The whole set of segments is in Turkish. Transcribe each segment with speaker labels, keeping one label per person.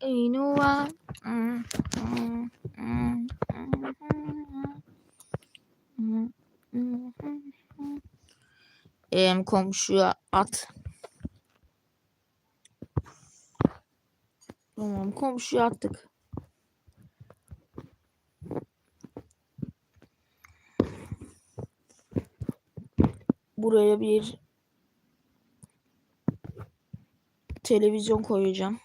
Speaker 1: İnuva. Em komşuya at. Tamam komşuya attık. Buraya bir televizyon koyacağım.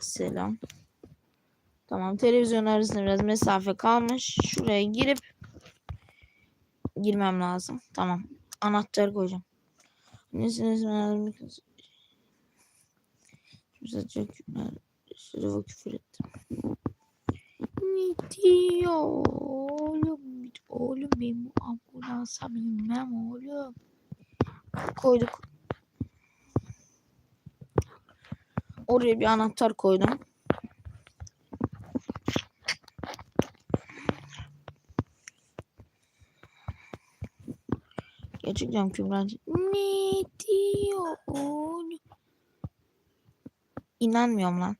Speaker 1: Selam. Tamam televizyon arasında biraz mesafe kalmış. Şuraya girip girmem lazım. Tamam. Anahtarı koyacağım. Nesiniz lazım? Sadece şuraya küfür ettim. Ne diyor oğlum? Oğlum benim ambulansa binmem oğlum. Koyduk. Oraya bir anahtar koydum. Gerçekten Kübra ne diyor oğlum? İnanmıyorum lan.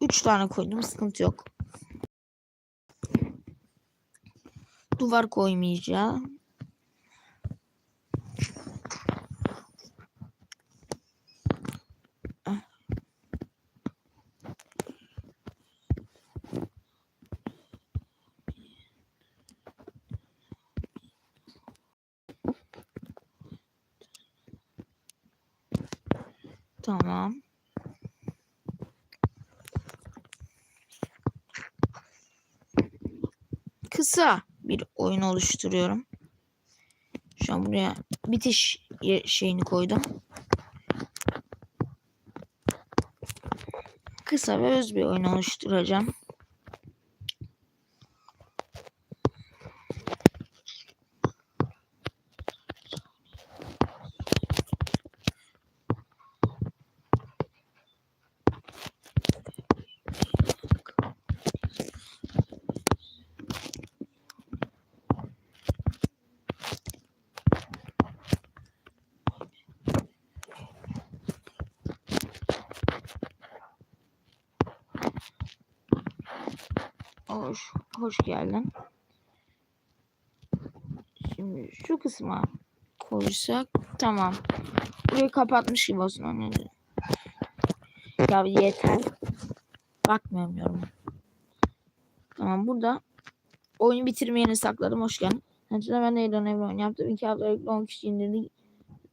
Speaker 1: Üç tane koydum sıkıntı yok. Duvar koymayacağım. Tamam. Kısa bir oyun oluşturuyorum. Şu an buraya bitiş şeyini koydum. Kısa ve öz bir oyun oluşturacağım. Hoş, hoş geldin. Şimdi şu kısma koysak tamam. Burayı kapatmış gibi olsun anne. Ya yeter. Bakmıyorum. Tamam burada oyunu bitirmeyeni sakladım. Hoş geldin. Önceden ben de Elon Evron yaptım. İki hafta önce 10 kişi indirdik.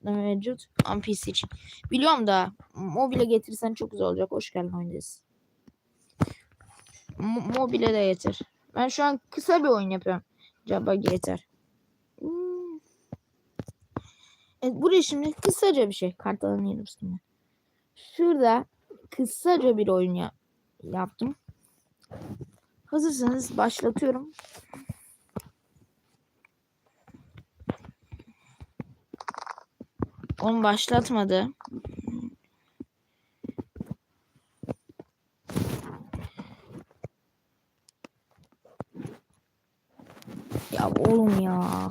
Speaker 1: Mevcut. PC için. Biliyorum da mobile getirsen çok güzel olacak. Hoş geldin oynayacağız. Mo- mobile de yeter. Ben şu an kısa bir oyun yapıyorum. Acaba yeter. Evet, buraya şimdi kısaca bir şey. Kartaların yeri üstünde. Şurada kısaca bir oyun ya- yaptım. Hazırsanız başlatıyorum. Onu başlatmadı. Ya oğlum ya.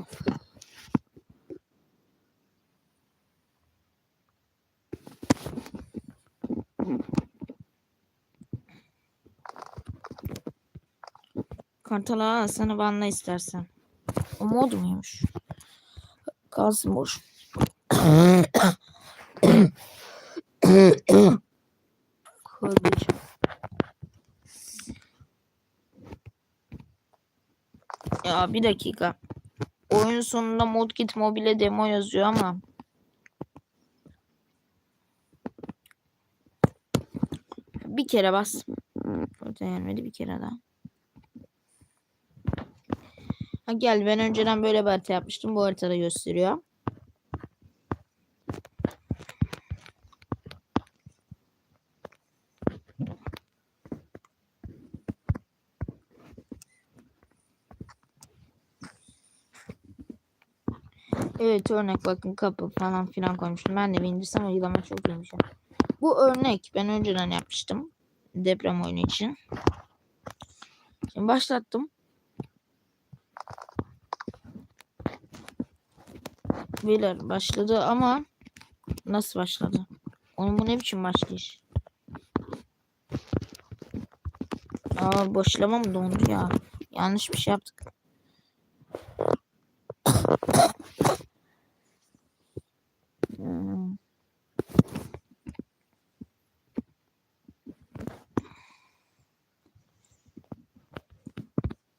Speaker 1: Kartala sana banla istersen. O mod muymuş? Kalsın boş. Kardeşim. Ya bir dakika. Oyun sonunda modkit mobile demo yazıyor ama bir kere bas. Orada gelmedi bir kere daha. Ha gel ben önceden böyle bir harita yapmıştım. Bu haritada gösteriyor. Evet örnek bakın kapı falan filan koymuştum. Ben de bir indirsem uygulama çok iyiymiş. Bu örnek ben önceden yapmıştım. Deprem oyunu için. Şimdi başlattım. Beyler başladı ama nasıl başladı? Onun bu ne biçim başlayış? Aa boşlama mı dondu ya? Yanlış bir şey yaptık.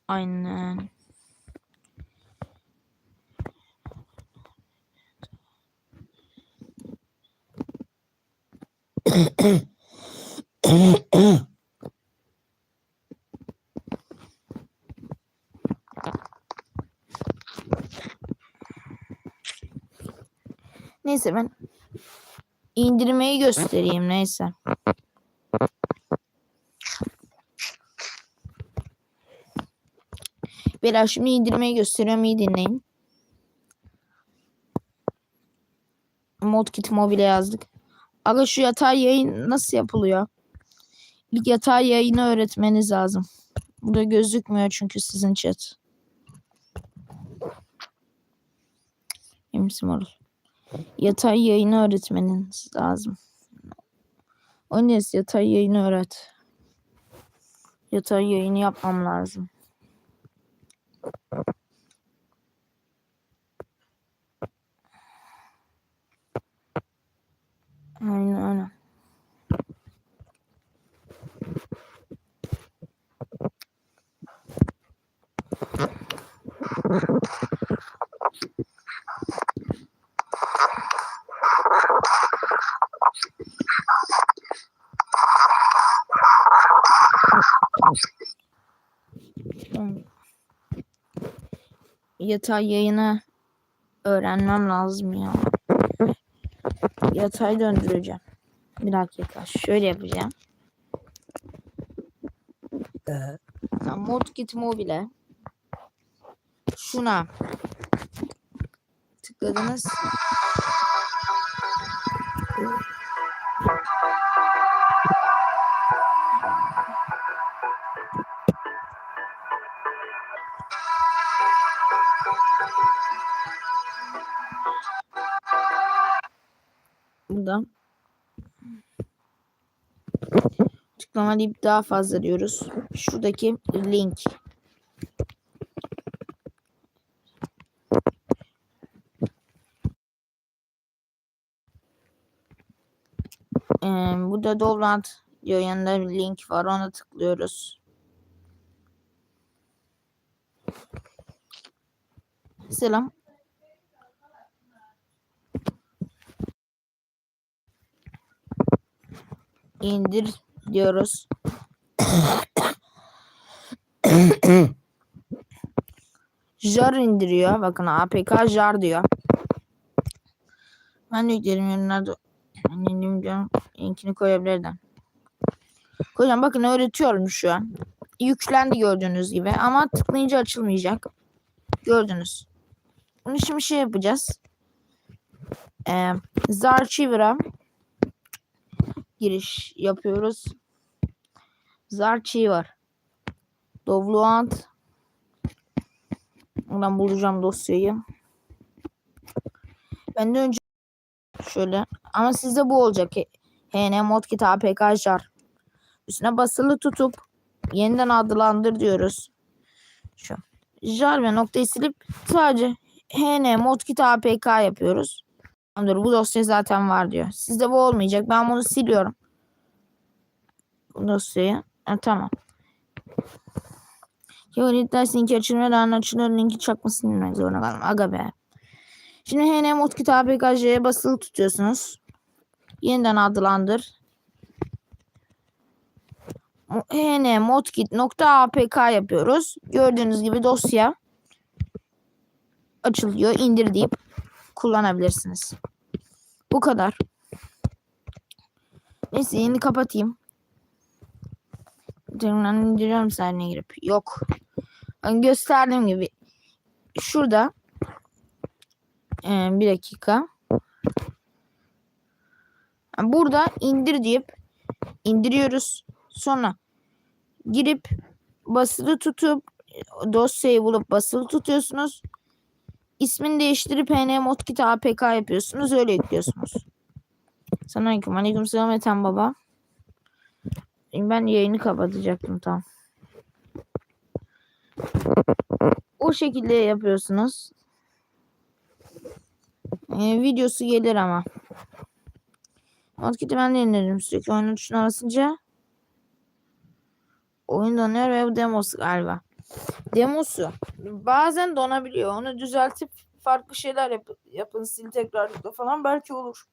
Speaker 1: Aynen. Neyse ben indirmeyi göstereyim neyse. Beyler şimdi indirmeyi gösteriyorum iyi dinleyin. Modkit mobile yazdık. Aga şu yatay yayın nasıl yapılıyor? İlk yatay yayını öğretmeniz lazım. Burada gözükmüyor çünkü sizin chat. Emsi Marul. Yatay yayını öğretmeniz lazım. Oynes yatay yayını öğret. Yatay yayını yapmam lazım. Aynen öyle. Yatay yayını öğrenmem lazım ya. Yatay döndüreceğim. Bir dakika. Şöyle yapacağım. Tamam, Modkit Mobile. Şuna tıkladınız. Buradan tıklama deyip daha fazla diyoruz. Şuradaki link. Ee, burada download diyor yanında bir link var ona tıklıyoruz. Selam. İndir diyoruz. jar indiriyor. Bakın APK jar diyor. Ben de yüklerim ürünlerde indim diyorum. Linkini koyabilirdim. Koyacağım bakın öğretiyorum şu an. Yüklendi gördüğünüz gibi ama tıklayınca açılmayacak. Gördünüz. Bunu şimdi şey yapacağız. Ee, Zarchiver'a giriş yapıyoruz. Zarchi var. Dovluant. Oradan bulacağım dosyayı. Ben de önce şöyle ama sizde bu olacak. HN modkit apk jar. Üstüne basılı tutup yeniden adlandır diyoruz. Şu. Jar ve noktayı silip sadece HN modkit apk yapıyoruz. Tamamdır bu dosya zaten var diyor. Sizde bu olmayacak. Ben bunu siliyorum. Bu dosyayı. Ha, tamam. Kevalit ders linki açılmadan açılır linki çakmasını bilmek zorunda kaldım. Aga be. Şimdi HN Modkit APK'ye basılı tutuyorsunuz. Yeniden adlandır. HN Modkit nokta APK yapıyoruz. Gördüğünüz gibi dosya açılıyor. İndir deyip kullanabilirsiniz. Bu kadar. Neyse yeni kapatayım. Terminal indiriyorum sahne girip. Yok. Ben gösterdiğim gibi şurada Ee, bir dakika. Burada indir deyip indiriyoruz. Sonra girip basılı tutup dosyayı bulup basılı tutuyorsunuz. İsmini değiştirip pnmodkit apk yapıyorsunuz. Öyle yüklüyorsunuz. Selamünaleyküm. Aleykümselam Ethem baba. Ben yayını kapatacaktım tam. O şekilde yapıyorsunuz. Ee, videosu gelir ama. Modkit'i ben de indirdim sürekli. Oyunun tuşuna basınca oyun donuyor ve bu demosu galiba. Demosu. Bazen donabiliyor. Onu düzeltip farklı şeyler yap yapın. Sil tekrar yükle falan belki olur.